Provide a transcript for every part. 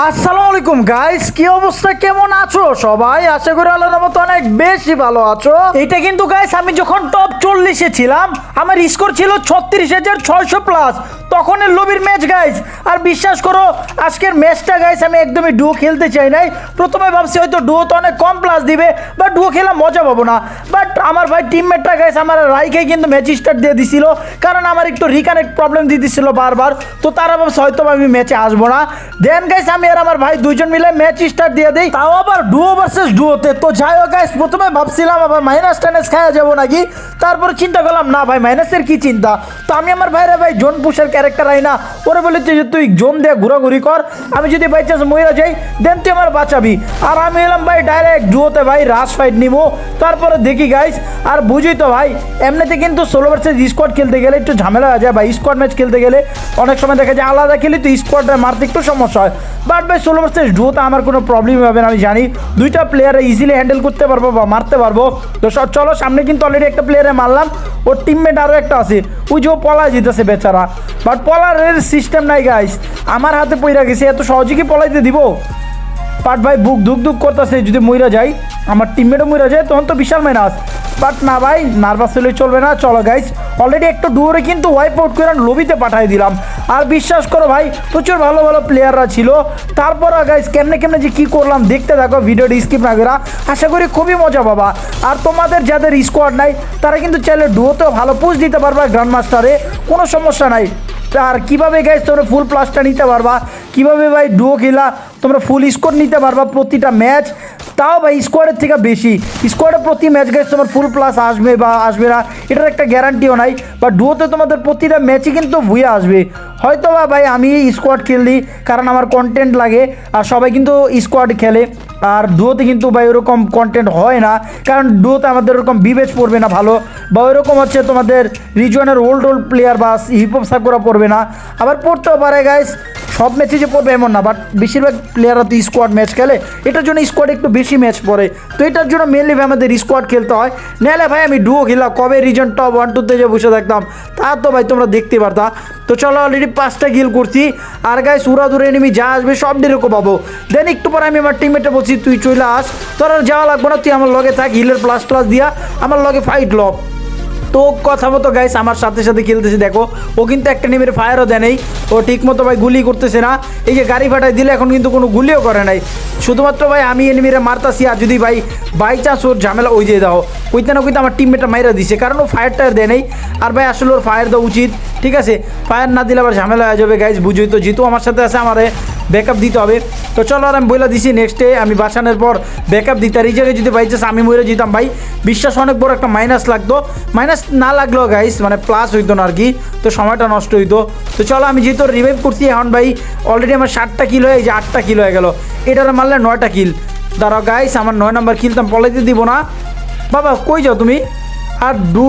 আসসালামু আলাইকুম গাইস কি অবস্থা? কেমন আছো? সবাই আশা করি আল্লাহর মতো অনেক বেশি ভালো আছো। এটা কিন্তু গাইস আমি যখন টপ চল্লিশে ছিলাম, আমার স্কোর ছিল ছত্রিশ হাজার ছয়শো প্লাস তখনের লবির ম্যাচ গাইস আর বিশ্বাস করো, আজকের ম্যাচটা গাইস আমি একদমই ডুও খেলতে চাই নাই। প্রথমে ভাবছি হয়তো ডুও তো অনেক কম প্লাস দিবে বা ডুও খেলা মজা পাবো না। বাট আমার ভাই টিমমেটটা গাইস আমার রাইকে কিন্তু ম্যাচ স্টার্ট দিয়ে দিছিল, কারণ আমার একটু রিকানেক্ট প্রবলেম দিয়ে দিছিল বারবার। তো তারা ভাবছে হয়তো আমি ম্যাচে আসব না। দেন গাইস আমি আর আমার ভাই দুইজন মিলে ম্যাচ স্টার্ট দিয়ে দিই। তাও আবার ডুও ভার্সেস ডুওতে তো যাই হোক গাইস প্রথমে ভাবছিলাম আবার মাইনাস টাইনাস খাওয়া যাব নাকি? তারপরে চিন্তা করলাম, না ভাই মাইনাসের কি চিন্তা? তো আমি আমার ভাইরে ভাই জোন পুষের ক্যারেক্টার আই না। ওরে বলেছি যে তুই জোন দিয়ে ঘোরাঘুরি কর। আমি যদি বাই চান্স মহিলা যাই দেন তুই আমার বাঁচাবি। আর আমি এলাম, ভাই ডাইরেক্ট ডুয়োতে ভাই রাশ ফাইট নিবো তারপরে দেখি গাইস আর বুঝি তো ভাই, এমনিতে কিন্তু ষোলো ভার্সেস স্কোয়াড খেলতে গেলে একটু ঝামেলা হয়ে যায় বা স্কোয়াড ম্যাচ খেলতে গেলে অনেক সময় দেখা যায়, আলাদা খেলি তো স্কোয়াডে মারতে একটু সমস্যা হয়। বাট ভাই, ষোলো ভার্সেস ডুয়োতে আমার কোনো প্রবলেম হবে না, আমি জানি। দুইটা প্লেয়ারে ইজিলি হ্যান্ডেল করতে পারব বা মারতে পারব। তো চলো, সামনে কিন্তু অলরেডি একটা প্লেয়ারে মারলাম। ওর টিমমেট আরও একটা আছে। ওই যে ও পলা জিতেছে বেচারা। বাট পলারের সিস্টেম নাই গাইস আমার হাতে পইরা গেছে, এত সহজে কি পলাইতে দিব? বাট ভাই বুক দুক দুক করতেছে, যদি মইরা যাই, আমার টিমমেটও মইরা যায়, তখন তো বিশাল মাইনাস বাট না ভাই নার্ভাস হলে চলবে না, চলো গাইস অলরেডি একটা ডুয়োরে কিন্তু ওয়াইপ আউট করে লবিতে পাঠিয়ে দিলাম। আর বিশ্বাস করো ভাই, প্রচুর ভালো ভালো প্লেয়াররা ছিল। তারপর গাইস কেমনে কেমনে যে কী করলাম, দেখতে থাকো, ভিডিওটি স্কিপ না করা। আশা করি খুবই মজা পাবা। আর তোমাদের যাদের স্কোয়াড নাই, তারা কিন্তু চাইলে ডুয়োতেও ভালো পুশ দিতে পারবা গ্র্যান্ড মাস্টারে কোনো সমস্যা নাই। আর কীভাবে গাইস তোমরা ফুল প্লাসটা নিতে পারবা? কীভাবে ভাই ডুয়ো খেলা? তোমরা ফুল স্কোর নিতে পারবা প্রতিটা ম্যাচ তাও ভাই স্কোয়াডের থেকে বেশি। স্কোয়াডে প্রতি ম্যাচ গাইস তোমার ফুল প্লাস আসবে বা আসবে না, এটার একটা গ্যারান্টিও নাই। বা ডুয়োতে তোমাদের প্রতিটা ম্যাচই কিন্তু ভুয়ে আসবে। হয়তো বা ভাই আমি স্কোয়াড খেলি কারণ আমার কন্টেন্ট লাগে, আর সবাই কিন্তু স্কোয়াড খেলে। আর ডুয়োতে কিন্তু ভাই ওরকম কন্টেন্ট হয় না, কারণ ডুয়োতে আমাদের ওরকম বিবেচ পড়বে না ভালো, বা ওইরকম হচ্ছে তোমাদের রিজনের ওল্ড ওল্ড প্লেয়ার বা হিপ হিপহপ সাকুরা পড়বে না। আবার পড়তেও পারে গাইস সব ম্যাচে যে পড়বে এমন না বাট বেশিরভাগ প্লেয়াররা তো স্কোয়াড ম্যাচ খেলে। এটার জন্য স্কোয়াড একটু বেশি ম্যাচ পড়ে। তো এটার জন্য মেনলি ভাই আমাদের স্কোয়াড খেলতে হয়। নাহলে ভাই আমি ডুও খেলা, কবে রিজন টপ ওয়ান টুতে যে বসে থাকতাম, তা তো ভাই তোমরা দেখতে পারতা। তো চলো অলরেডি পাঁচটা গিল করছি। আর গায়ে সুরা দূরে এনিমি যা আসবে সব ডিরেকো পাবো। দেন একটু পরে আমি আমার টিমমেটে বলছি তুই চলে আস। তোর আর যাওয়া লাগবে না, তুই আমার লগে থাক হিলের প্লাস প্লাস দিয়া। আমার লগে ফাইট ল তো কথা মতো গাইস আমার সাথে সাথে খেলতেছে, দেখো। ও কিন্তু একটা নিমের ফায়ারও দেয় নেই। ও ঠিক মতো ভাই গুলি করতেছে না। এই যে গাড়ি ফাটাই দিলে এখন কিন্তু কোনো গুলিও করে নাই। শুধুমাত্র ভাই আমি এনিমিরে মারতাছি, আর যদি ভাই বাই চান্স ওর ঝামেলা ওই দিয়ে দাও, কইতে না কইতে আমার টিমমেটটা মাইরা দিছে, কারণ ও ফায়ার টায়ার দেয় নেই। আর ভাই আসলে ওর ফায়ার দেওয়া উচিত, ঠিক আছে? ফায়ার না দিলে আবার ঝামেলা হয়ে যাবে গাইস বুঝুই তো, জিতু আমার সাথে আছে, আমারে ব্যাকআপ দিতে হবে। তো চলো আর আমি বলে দিছি নেক্সট আমি বাঁচানোর পর ব্যাকআপ দিতে। আর এই জায়গায় যদি বাই চান্স আমি মরে যেতাম ভাই, বিশ্বাস অনেক বড় একটা মাইনাস লাগতো। মাইনাস না লাগলেও গাইস মানে প্লাস হইতো না আর কি। তো সময়টা নষ্ট হইতো। তো চলো আমি যেহেতু রিভাইভ করছি এখন ভাই অলরেডি আমার ষাটটা কিল হয়ে যে আটটা কিল হয়ে গেল। এটার মারলে নয়টা কিল দাঁড়াও গাইস আমার নয় নাম্বার কিল তো আমি পলাইতে দিব না। বাবা, কই যাও তুমি? আর ডু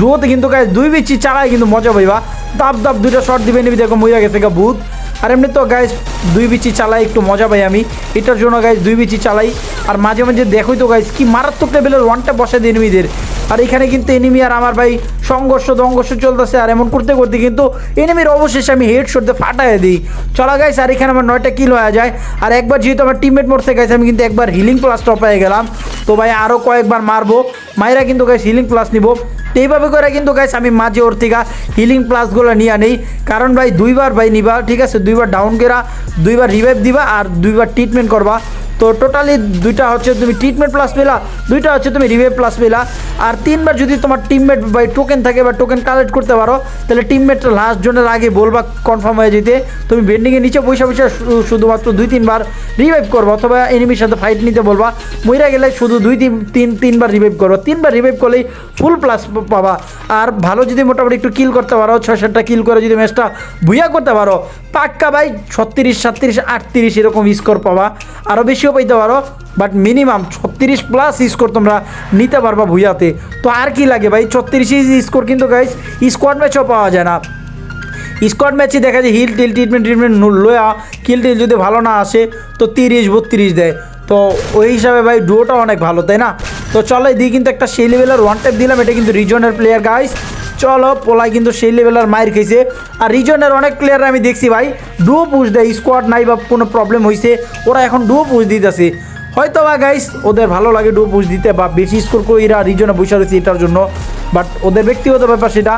ডুয়োতে কিন্তু গাইস দুই বিচি চালায় কিন্তু মজা পাইবা। দাব দাব, দুইটা শট দিবে নিবি, দেখো মইয়া গেছে গা ভূত। আর এমনি তো গাইস দুই বিচি চালাই, একটু মজা পাই আমি। এটার জন্য গাইস দুই বিচি চালাই। আর মাঝে মাঝে দেখোই তো গাইস কি মারাত্মক লেভেলের ওয়ানটা বসে দিই এনিমিদের আর এখানে কিন্তু এনিমি আর আমার ভাই সংঘর্ষ দংঘর্ষ চলতেছে। আর এমন করতে করতে কিন্তু এনিমির অবশেষে আমি হেড শটতে ফাটাই দিই। চলা গাইস আর এখানে আমার নয়টা কিল হয়ে যায়। আর একবার যেহেতু আমার টিমমেট মরছে গাইস আমি কিন্তু একবার হিলিং প্লাস টপ হয়ে গেলাম। তো ভাই আরও কয়েকবার মারবো। মায়েরা কিন্তু গাইস হিলিং প্লাস নিব। তো এইভাবে করে কিন্তু গাইস আমি মাঝে ওর থেকে হিলিং প্লাসগুলো নিয়ে নেই। কারণ ভাই দুইবার ভাই নিবা, ঠিক আছে? দুইবার ডাউন করা দুইবার রিভাইভ দিবা আর দুইবার ট্রিটমেন্ট করবা। তো টোটালি দুইটা হচ্ছে তুমি ট্রিটমেন্ট প্লাস পেলা, দুইটা হচ্ছে তুমি রিভাইভ প্লাস পেলা। আর তিনবার যদি তোমার টিমমেট বা টোকেন থাকে বা টোকেন কালেক্ট করতে পারো, তাহলে টিমমেটটা লাস্ট জনের আগে বলবা কনফার্ম হয়ে যেতে। তুমি বেন্ডিংয়ে নিচে পয়সা পয়সা শুধুমাত্র দুই তিনবার রিভাইভ করব, অথবা এনিমির সাথে ফাইট নিতে বলবা। মইরা গেলে শুধু দুই তিন তিন, তিনবার রিভাইভ করব। তিনবার রিভাইভ করলেই ফুল প্লাস পাবা। আর ভালো যদি মোটামুটি একটু কিল করতে পারো, ছয় সাতটা কিল করে যদি ম্যাচটা ভুইয়া করতে পারো, পাক্কা ভাই ছত্রিশ, সাতত্রিশ, আটত্রিশ এরকম স্কোর পাবা। আরও বেশিও পাইতে পারো বাট মিনিমাম ছত্রিশ প্লাস স্কোর তোমরা নিতে পারবা ভুইয়াতে। তো আর কি লাগে ভাই? ছত্রিশ স্কোর কিন্তু গাইস স্কোয়াড ম্যাচও পাওয়া যায় না। স্কোয়াড ম্যাচে দেখা যায় হিল টিল ট্রিটমেন্ট ট্রিটমেন্ট লোয়া। কিল টিল যদি ভালো না আসে, তো তিরিশ, বত্রিশ দেয়। তো ওই হিসাবে ভাই ডুয়োটা অনেক ভালো, তাই না? তো চলো এদিকে কিন্তু একটা সেই লেভেলের ওয়ান টাইপ দিলাম, এটা কিন্তু রিজনের প্লেয়ার গাইস চলো পোলাই কিন্তু সেই লেভেলের মায়ের খেয়েছে। আর রিজনের অনেক প্লেয়ার আমি দেখছি ভাই ডুও পুশ দেয় স্কোয়াড নাই বা কোনো প্রবলেম হয়েছে ওরা এখন ডুও পুশ দিতেছে। হয়তো বা গাইস ওদের ভালো লাগে ডুও পুশ দিতে বা বেশি স্কোর করে এরা রিজনে বসে রয়েছে এটার জন্য বাট ওদের ব্যক্তিগত ব্যাপার সেটা।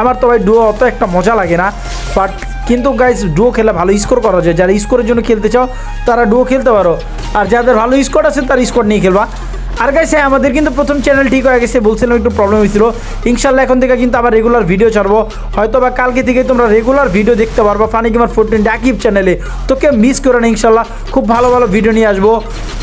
আমার তো ভাই ডুও অত একটা মজা লাগে না বাট কিন্তু গাইস ডুও খেলে ভালো স্কোর করা যায়। যারা স্কোরের জন্য খেলতে চাও, তারা ডুও খেলতে পারো। আর যাদের ভালো স্কোর আছে, তারা স্কোর নিয়ে খেলবা। আর গাইছে আমাদের কিন্তু প্রথম চ্যানেল ঠিক হয়ে গেছে, বলছিলাম একটু প্রবলেম হয়েছিল। ইনশাল্লাহ এখন থেকে কিন্তু আবার রেগুলার ভিডিও ছাড়বো। হয়তো বা কালকে থেকে তোমরা রেগুলার ভিডিও দেখতে পারব ফানি কিমার ফোরটিন ডাকিব চ্যানেলে তোকে মিস করে না, ইনশাল্লাহ। খুব ভালো ভালো ভিডিও নিয়ে আসব।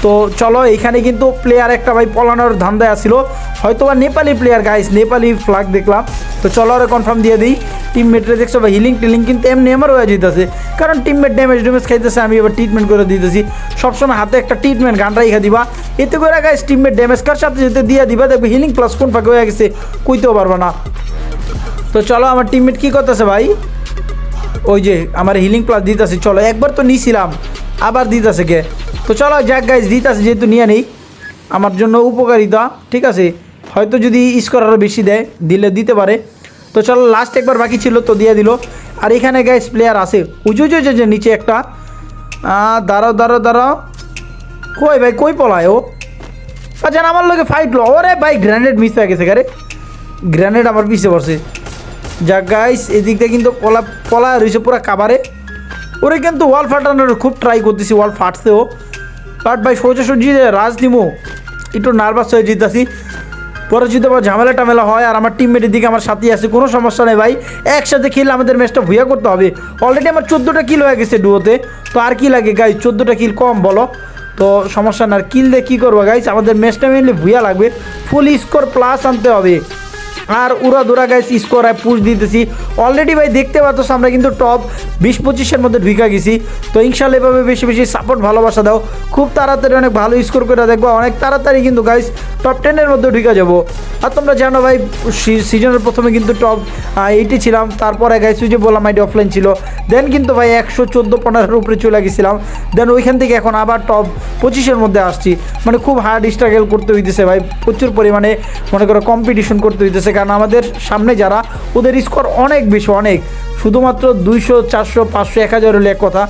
তো চলো, এখানে কিন্তু প্লেয়ার একটা ভাই পলানোর ধান্দায় আসছিল হয়তো বা Nepali player guys Nepali flag দেখলাম। তো চলো আরে কনফার্ম দিয়ে দিই। টিমমেটরে দেখছ বা হিলিং টিলিং কিন্তু এমনি আমার হয়ে যেতেছে কারণ টিমমেট ড্যামেজ ড্যামেজ খাইতেছে, আমি এবার ট্রিটমেন্ট করে দিতেছি। সবসময় হাতে একটা ট্রিটমেন্ট গান রাইখা দিবা। এতে করে গাইস টিমমেট ড্যামেজ কার সাথে সাথে দিয়ে দিবা? দেখবে হিলিং প্লাস কোন ফাঁকে হয়ে গেছে, কইতেও পারবা না। তো চলো, আমার টিমমেট কী করতেছে ভাই? ওই যে, আমার হিলিং প্লাস দিতেছে, চলো। একবার তো নিয়েছিলাম আবার দিতেছে কে তো চলো, যাক গাইজ দিতেছে, যেহেতু নিয়ে নেই। আমার জন্য উপকারিতা, ঠিক আছে? হয়তো যদি স্কোর আরও বেশি দেয়, দিলে দিতে পারে। তো চলো লাস্ট একবার বাকি ছিল, তো দিয়ে দিল। আর এখানে গাইজ প্লেয়ার আছে। উঁচু যে নিচে একটা। দাঁড়াও দাঁড়াও দাঁড়াও। কই ভাই, কই পলায় ও? আচ্ছা আমার লোকে ফাইট লো। ওরে ভাই গ্র্যানেড মিস হয়ে গেছে, গারে। গ্র্যানেড আমার পিছিয়ে পড়ছে। যা গাইস এদিক দিয়ে কিন্তু পলা পলা রয়েছে পুরো কাবারে ওরে কিন্তু ওয়াল ফাটানোর খুব ট্রাই করতেছি ওয়াল ফাটছেও বাট ভাই সোজাসুজি রাজ নিমো। একটু নার্ভাস হয়ে যেতেছি। পরে যদি আবার ঝামেলা টামেলা হয় আর আমার টিমমেটের দিকে আমার সাথে আছে, কোনো সমস্যা নেই ভাই। একসাথে খেলে আমাদের ম্যাচটা ভুয়া করতে হবে। অলরেডি আমার চোদ্দোটা কিল হয়ে গেছে ডুয়োতে তো আর কি লাগে গাই চোদ্দোটা কিল কম, বলো? তো সমস্যা না, আর কিল দিয়ে কী করব গাইজ আমাদের ম্যাচটা মেনলি ভুয়া লাগবে। ফুল স্কোর প্লাস আনতে হবে। আর উড়া দুরা গাইস স্কোর পুশ দিতেছি। অলরেডি ভাই, দেখতে পাচ্ছ আমরা কিন্তু টপ বিশ পঁচিশের মধ্যে ঢুকা গেছি। তো ইনশাল্লাহ এভাবে বেশি বেশি সাপোর্ট ভালোবাসা দাও। খুব তাড়াতাড়ি অনেক ভালো স্কোর করে দেখব। অনেক তাড়াতাড়ি কিন্তু গাইস টপ টেনের মধ্যে ঢুকে যাব। আর তোমরা জানো ভাই সিজনের প্রথমে কিন্তু টপ এইটি ছিলাম। তারপরে গাইস যে বললাম আইডি অফলাইন ছিল। দেন কিন্তু ভাই, একশো চোদ্দ পনেরোর উপরে চলে গেছিলাম। দেন ওইখান থেকে এখন আবার টপ পঁচিশের মধ্যে আসছি। মানে খুব হার্ড স্ট্রাগল করতে হইতেছে ভাই। প্রচুর পরিমাণে, মনে করো কম্পিটিশন করতে হইতেছে। কারণ আমাদের সামনে যারা, ওদের স্কোর অনেক বেশি, অনেক। শুধুমাত্র দুইশো, চারশো, পাঁচশো, এক হাজার হলে এক কথা।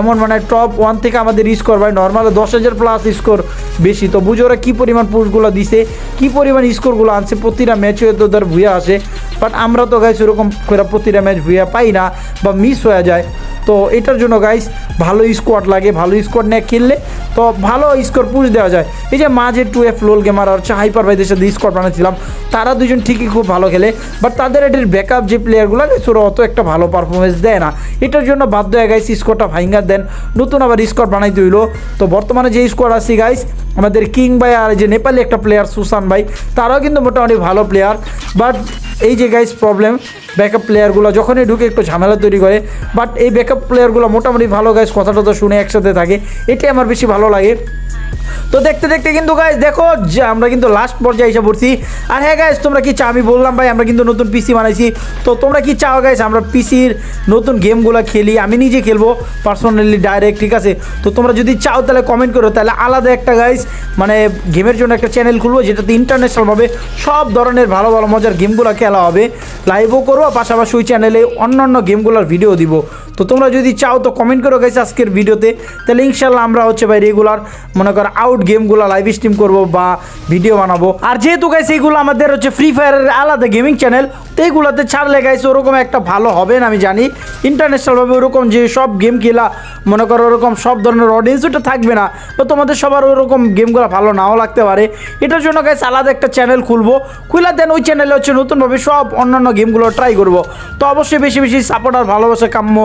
এমন মানে টপ ওয়ান থেকে আমাদের স্কোর ভাই নর্মাল দশ হাজার প্লাস স্কোর বেশি। তো বুঝো ওরা কী পরিমাণ পোস্টগুলো দিছে, কী পরিমাণ স্কোরগুলো আনছে, প্রতিটা ম্যাচে তো ধর ভুয়া আসে। বাট আমরা তো গাইস ওরকম করে প্রতিটা ম্যাচ ভুয়া পাই না বা মিস হয়ে যায়। তো এটার জন্য গাইস ভালো স্কোয়াড লাগে, ভালো স্কোয়াড নিয়ে খেললে তো ভালো স্কোর পুশ দেওয়া যায়। এই যে মাঝে টু এফ লোল গেমার আর হচ্ছে হাইপার ভাইদের সাথে স্কোয়াড বানাচ্ছিলাম তারা দুজন ঠিকই খুব ভালো খেলে বাট তাদের এটির ব্যাকআপ যে প্লেয়ারগুলো গেছে ওরা অত একটা ভালো পারফরমেন্স দেয় না। এটার জন্য বাধ্য হয়ে গাইস স্কোরটা ভাইঙ্গার দেন, নতুন আবার স্কোয়াড বানাইতে হইল। তো বর্তমানে যে স্কোয়াড আছে গাইস আমাদের কিং ভাই আর যে নেপালি একটা প্লেয়ার সুসান ভাই, তারাও কিন্তু মোটামুটি ভালো প্লেয়ার বাট এই যে গাইস প্রবলেম ব্যাকআপ প্লেয়ারগুলো যখনই ঢুকে একটু ঝামেলা তৈরি করে বাট এই ব্যাকআপ প্লেয়ারগুলো মোটামুটি ভালো গাইস কথাটা তো শুনে একসাথে থাকে। এটাই আমার বেশি ভালো লাগে। তো দেখতে দেখতে কিন্তু গাইজ দেখো যে আমরা কিন্তু লাস্ট পর্যায়ে এসে পড়ছি। আর হ্যাঁ গাইজ তোমরা কি চাও? আমি বললাম ভাই, আমরা কিন্তু নতুন পিসি বানাইছি। তো তোমরা কি চাও গাইজ আমরা পিসির নতুন গেমগুলো খেলি? আমি নিজে খেলব পার্সোনালি ডাইরেক্ট ঠিক আছে? তো তোমরা যদি চাও তাহলে কমেন্ট করো। তাহলে আলাদা একটা গাইজ মানে গেমের জন্য একটা চ্যানেল খুলবো, যেটাতে ইন্টারন্যাশনালভাবে সব ধরনের ভালো ভালো, মজার গেমগুলো খেলা হবে। লাইভও করব, পাশাপাশি ওই চ্যানেলে অন্যান্য গেমগুলোর ভিডিও দিব। তো তোমরা যদি চাও তো কমেন্ট করো গাইস আজকের ভিডিওতে তাহলে ইনশাল্লাহ আমরা হচ্ছে ভাই রেগুলার মনে করো আউট গেমগুলো লাইভ স্ট্রিম করব বা ভিডিও বানাবো। আর যেহেতু গাইস এইগুলো আমাদের হচ্ছে ফ্রি ফায়ারের আলাদা গেমিং চ্যানেল তো এইগুলোতে ছাড়লে গাইস ওরকম একটা ভালো হবে না, আমি জানি। ইন্টারন্যাশনালভাবে ওরকম যে সব গেম খেলা, মনে করো ওরকম সব ধরনের অডিয়েন্স ওটা থাকবে না, তো তোমাদের সবার ওরকম গেমগুলো ভালো নাও লাগতে পারে। এটার জন্য গাইস আলাদা একটা চ্যানেল খুলবো। খুলে দেন ওই চ্যানেলে হচ্ছে নতুনভাবে সব অন্যান্য গেমগুলো ট্রাই করব। তো অবশ্যই বেশি বেশি সাপোর্ট আর ভালোবাসা কাম্য।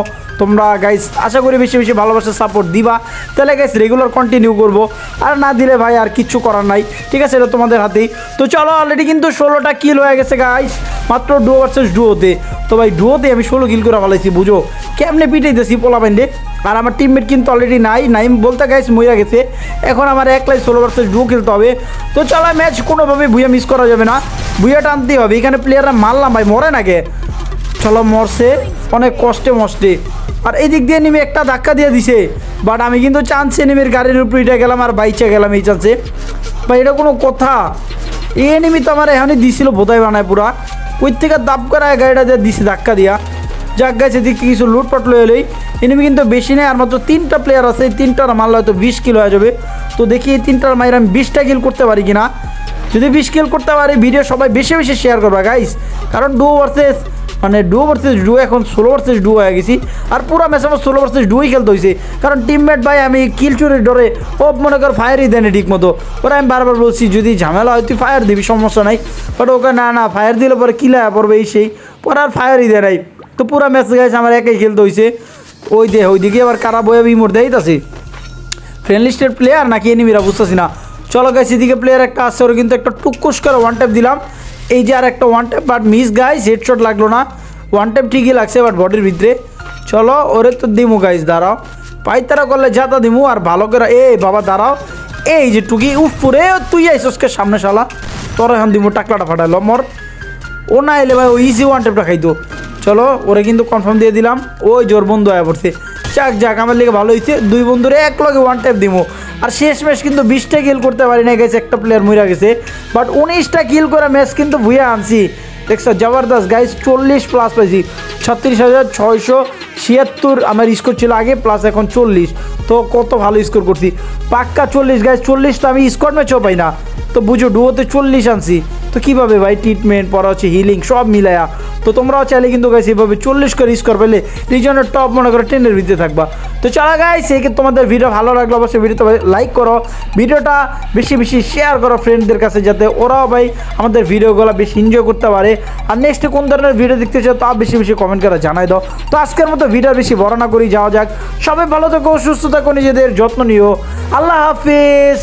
তোমরা গাইস আশা করি বেশি বেশি ভালোবাসা সাপোর্ট দিবা। তাহলে গাইস রেগুলার কন্টিনিউ করব। আর না দিলে ভাই আর কিচ্ছু করার নাই। ঠিক আছে, এটা তোমাদের হাতেই। তো চলো অলরেডি কিন্তু ষোলোটা কিল হয়ে গেছে গাইস মাত্র ডুয়ো ভার্সেস ডুয়োতে তো ভাই ডুয়োতে আমি ষোলো কিল করে ফেলাইছি, বুঝো? কেমনে পিটাইতেছি পোলা বাইন্ডে আর আমার টিমমেট কিন্তু অলরেডি নাই, নাইম বলতে গাইস মইরা গেছে। এখন আমার একলাই ষোলো ভার্সেস ডুয়ো খেলতে হবে। তো চলো ম্যাচ কোনোভাবে ভুইয়া মিস করা যাবে না। ভুইয়াটা আনতেই হবে, এখানে প্লেয়াররা মারলাম ভাই, মরে নাকি চলো, মরছে। অনেক কষ্টে, মষ্টে। আর এই দিক দিয়ে নেমে একটা ধাক্কা দিয়ে দিছে। বাট আমি কিন্তু চান্সে নেমের গাড়ির উপরে উঠে গেলাম আর বাইচে গেলাম এই চান্সে বা এটা কোনো কথা। এ এনিমি তো আমার এখনই দিছিল বোধাই বানায় পুরা। ওই থেকে দাব করা গাড়িটা দিয়ে দিছে ধাক্কা দিয়া। যাক গাছ এদিকে কিছু লুটপাট লয়ে লই এনিমি কিন্তু বেশি নেই, আর মাত্র তিনটা প্লেয়ার আছে, এই তিনটার মাল হয়তো বিশ কিলো হয়ে যাবে। তো দেখি এই তিনটার মাইর আমি বিশটা কিল করতে পারি কিনা। যদি বিশ কিল করতে পারি ভিডিও সবাই বেশি বেশি শেয়ার করবা গাইস কারণ ডু ভার্সেস মানে ডু ভার্সেস ডু এখন ষোলো ভার্সেস ডু হয়ে গেছি। আর পুরো ম্যাচ আমার ষোলো ভার্সেস ডুই খেলতে হয়েছে কারণ টিমমেট ভাই, আমি কিল চুরির ডরে ও মনে কর ফায়ারই দেয়নি ঠিক মতো ওরা আমি বারবার বলছি, যদি ঝামেলা হয় তুই ফায়ার দিবি, সমস্যা নাই। বাট ওকে না না ফায়ার দিলে পরে কিলা পড়বে, এই সেই। পরে আর ফায়ারই দেয় নাই। তো পুরো ম্যাচ গাইছে আমার একাই খেলতে হয়েছে ওই দে ওইদিকে আবার কারা বয়ে ইমোট দেয় আছে ফ্রেন্ড লিস্টের প্লেয়ার নাকি এনিমিরা বুঝতেছি না। চলো গাইস এদিকে প্লেয়ার একটা আসছে ওর কিন্তু একটা টুকুস করে ওয়ান ট্যাপ দিলাম। এই যে আর একটা one tap but miss guys headshot লাগল না। ওয়ান ট্যাপ ঠিকই লাগছে বাট বডির ভিতরে। চলো, ওরে তো দিমু গাইস দাঁড়াও। পাইতারা করলে যাতা দিমু, আর ভালো করে এ, বাবা, দাঁড়াও। এই যে টুকি, উফ রে তুই আইসসকে সামনে শালা। তোর এখন দিমু, টাকলাটা ফাটাইলো মর ও না এলে ভাই, ও ইজি ওয়ান টেপটা খাইতো। চলো, ওরে কিন্তু কনফার্ম দিয়ে দিলাম। ওই জোর বন্ধু আয়া পড়ছে। যাক যাক, আমার লিগে ভালো হয়েছে দুই বন্ধুরে এক লগে ওয়ান টেপ দিমো। আর শেষ ম্যাচ কিন্তু বিশটা কিল করতে পারি না গেছে একটা প্লেয়ার মরে গেছে। বাট উনিশটা কিল করে ম্যাচ কিন্তু ভুয়ে আনছি। দেখছ, জবরদস্ত গাইজ চল্লিশ প্লাস পাইছি। ছত্রিশ হাজার ছয়শো ছিয়াত্তর আমার স্কোর ছিল আগে প্লাস এখন চল্লিশ। তো কত ভালো স্কোর করছি। পাক্কা চল্লিশ গাইজ চল্লিশ তো আমি স্কোর ম্যাচও পাই না। তো বুঝো, ডুয়োতে চল্লিশ আনছি। তো কীভাবে ভাই? ট্রিটমেন্ট পরে হচ্ছে হিলিং সব মিলায়া। তো তোমরাও চাইলে কিন্তু গাইস এভাবে চল্লিশ করে স্কোর পেলে রিজনের টপ মনে করো টেনের ভিতরে থাকবা। তো চলা গাইস এই তোমাদের ভিডিও ভালো লাগল, অবশ্যই ভিডিওতে লাইক করো। ভিডিওটা বেশি বেশি শেয়ার করো ফ্রেন্ডদের কাছে যাতে ওরাও ভাই আমাদের ভিডিওগুলো বেশি এনজয় করতে পারে। আর নেক্সট কোন ধরনের ভিডিও দেখতে চাও, তা বেশি বেশি কমেন্ট করে জানাই দাও। তো আজকের মতো ভিডিও বেশি বড় না করি যাওয়া যাক। সবাই ভালো থাকো, সুস্থ থাকো, নিজেদের যত্ন নিও। আল্লাহ হাফিজ!